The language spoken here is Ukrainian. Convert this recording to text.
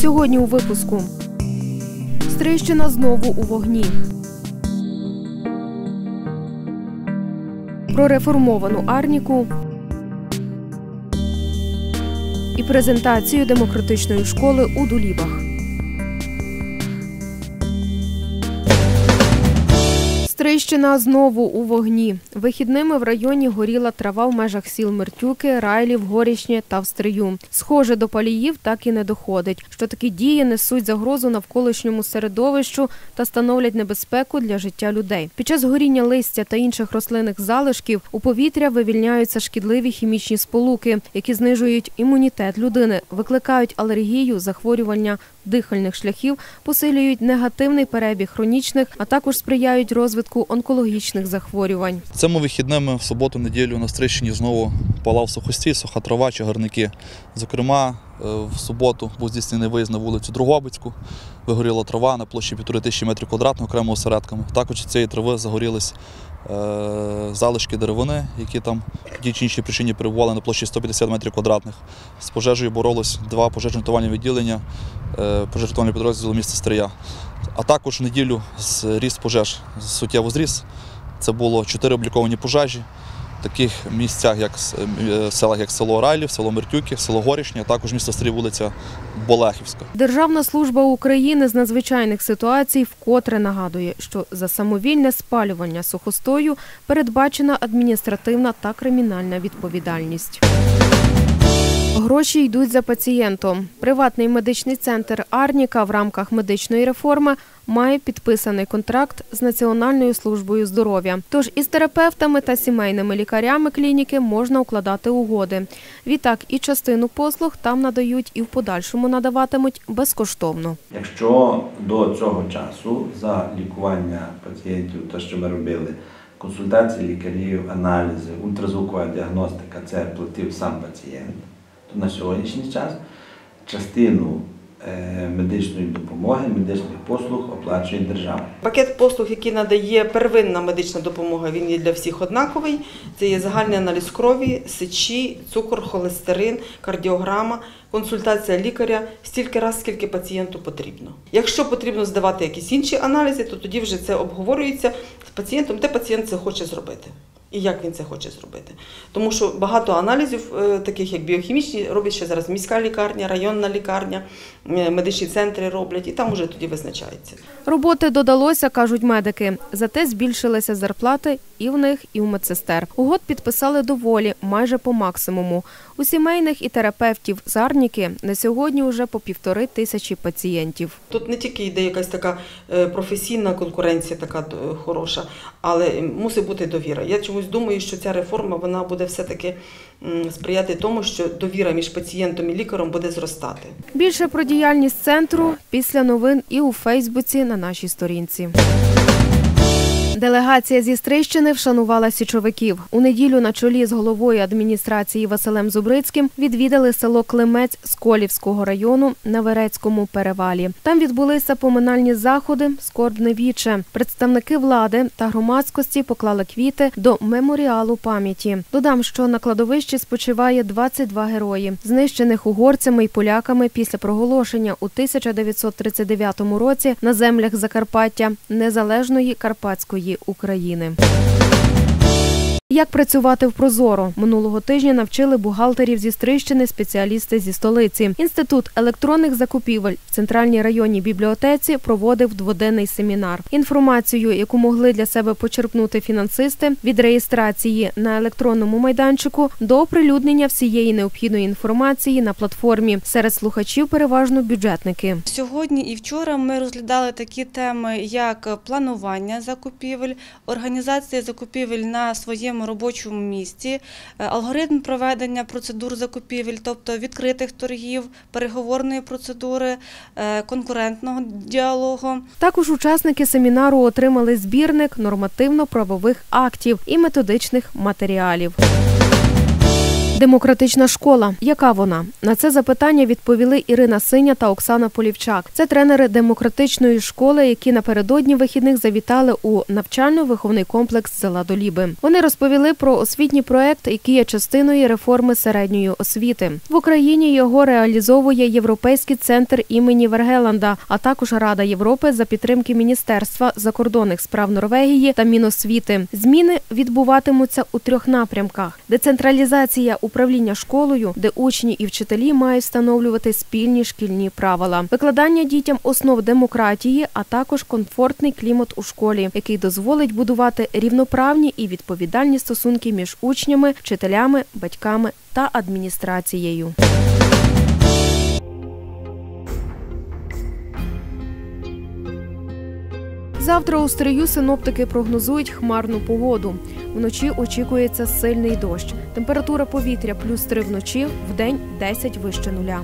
Сьогодні у випуску Стрищина знову у вогні. Про реформовану Арніку і презентацію демократичної школи у Дулібах. Стрийщина знову у вогні. Вихідними в районі горіла трава в межах сіл Мертюки, Райлів, Горішнє та Встрию. Схоже, до паліїв так і не доходить. Що такі дії несуть загрозу навколишньому середовищу та становлять небезпеку для життя людей. Під час горіння листя та інших рослинних залишків у повітря вивільняються шкідливі хімічні сполуки, які знижують імунітет людини, викликають алергію, захворювання дихальних шляхів, посилюють негативний перебіг хронічних, а також сприяють розвитку онкологічних захворювань. Цими вихідними в суботу-неділю на Стрищині знову палав сухостій, суха трава, чагарники. Зокрема, е, в суботу був здійснений виїзд на вулицю Другобицьку, вигоріла трава на площі півтори тисячі метрів квадратних окремо осередками. Також цієї трави загорілись залишки деревини, які там по тій чи іншій причині перебували на площі 150 метрів квадратних. З пожежею боролось два пожежно-рятувальні відділення е, пожежно-рятувального підрозділу міста Стрия. А також в неділю зріс пожеж суттєво зріс. Це було чотири обліковані пожежі в таких місцях, як е, селах, як село Райлів, село Мертюки, село Горішня, також місто Стрій, вулиця Болехівська. Державна служба України з надзвичайних ситуацій вкотре нагадує, що за самовільне спалювання сухостою передбачена адміністративна та кримінальна відповідальність. Гроші йдуть за пацієнтом. Приватний медичний центр Арніка в рамках медичної реформи має підписаний контракт з Національною службою здоров'я. Тож із терапевтами та сімейними лікарями клініки можна укладати угоди. Відтак і частину послуг там надають і в подальшому надаватимуть безкоштовно. Якщо до цього часу за лікування пацієнтів, те, що ми робили, консультації лікарів, аналізи, ультразвукова діагностика, це платив сам пацієнт, на сьогоднішній час частину е, медичної допомоги, медичних послуг оплачує держава. Пакет послуг, який надає первинна медична допомога, він є для всіх однаковий. Це є загальний аналіз крові, сечі, цукор, холестерин, кардіограма, консультація лікаря стільки раз, скільки пацієнту потрібно. Якщо потрібно здавати якісь інші аналізи, то тоді вже це обговорюється з пацієнтом, де пацієнт це хоче зробити. І як він це хоче зробити. Тому що багато аналізів, е, таких як біохімічні, робить ще зараз міська лікарня, районна лікарня, медичні центри роблять, і там уже тоді визначається. Роботи додалося, кажуть медики. Зате збільшилися зарплати і в них, і у медсестер. Угод підписали доволі, майже по максимуму. У сімейних і терапевтів з Арніки на сьогодні вже по півтори тисячі пацієнтів. Тут не тільки йде якась така е, професійна конкуренція, така е, хороша, але мусить бути довіра. Я чомусь думаю, що ця реформа вона буде все-таки сприяти тому, що довіра між пацієнтом і лікарем буде зростати. Більше про діяльність центру після новин і у Фейсбуці на нашій сторінці. Делегація зі Стрищини вшанувала січовиків. У неділю на чолі з головою адміністрації Василем Зубрицьким відвідали село Климець Сколівського району на Верецькому перевалі. Там відбулися поминальні заходи, скорбне віче. Представники влади та громадськості поклали квіти до меморіалу пам'яті. Додам, що на кладовищі спочиває 22 герої, знищених угорцями і поляками після проголошення у 1939 році на землях Закарпаття незалежної Карпатської України. Як працювати в Прозоро минулого тижня навчили бухгалтерів зі Стрищини спеціалісти зі столиці. Інститут електронних закупівель в центральній районній бібліотеці проводив дводенний семінар. Інформацію, яку могли для себе почерпнути фінансисти, від реєстрації на електронному майданчику до оприлюднення всієї необхідної інформації на платформі. Серед слухачів переважно бюджетники. Сьогодні і вчора ми розглядали такі теми, як планування закупівель, організація закупівель на своєму робочому місці, е, алгоритм проведення процедур закупівель, тобто відкритих торгів, переговорної процедури, е, конкурентного діалогу. Також учасники семінару отримали збірник нормативно-правових актів і методичних матеріалів. Демократична школа. Яка вона? На це запитання відповіли Ірина Синя та Оксана Полівчак. Це тренери демократичної школи, які напередодні вихідних завітали у навчально-виховний комплекс села Доліби. Вони розповіли про освітній проект, який є частиною реформи середньої освіти. В Україні його реалізовує Європейський центр імені Вергеланда, а також Рада Європи за підтримки Міністерства закордонних справ Норвегії та Міносвіти. Зміни відбуватимуться у трьох напрямках: децентралізація управління школою, де учні і вчителі мають встановлювати спільні шкільні правила, викладання дітям основ демократії, а також комфортний клімат у школі, який дозволить будувати рівноправні і відповідальні стосунки між учнями, вчителями, батьками та адміністрацією. Завтра у Стрию синоптики прогнозують хмарну погоду. Вночі очікується сильний дощ. Температура повітря плюс 3 вночі, в день 10 вище нуля.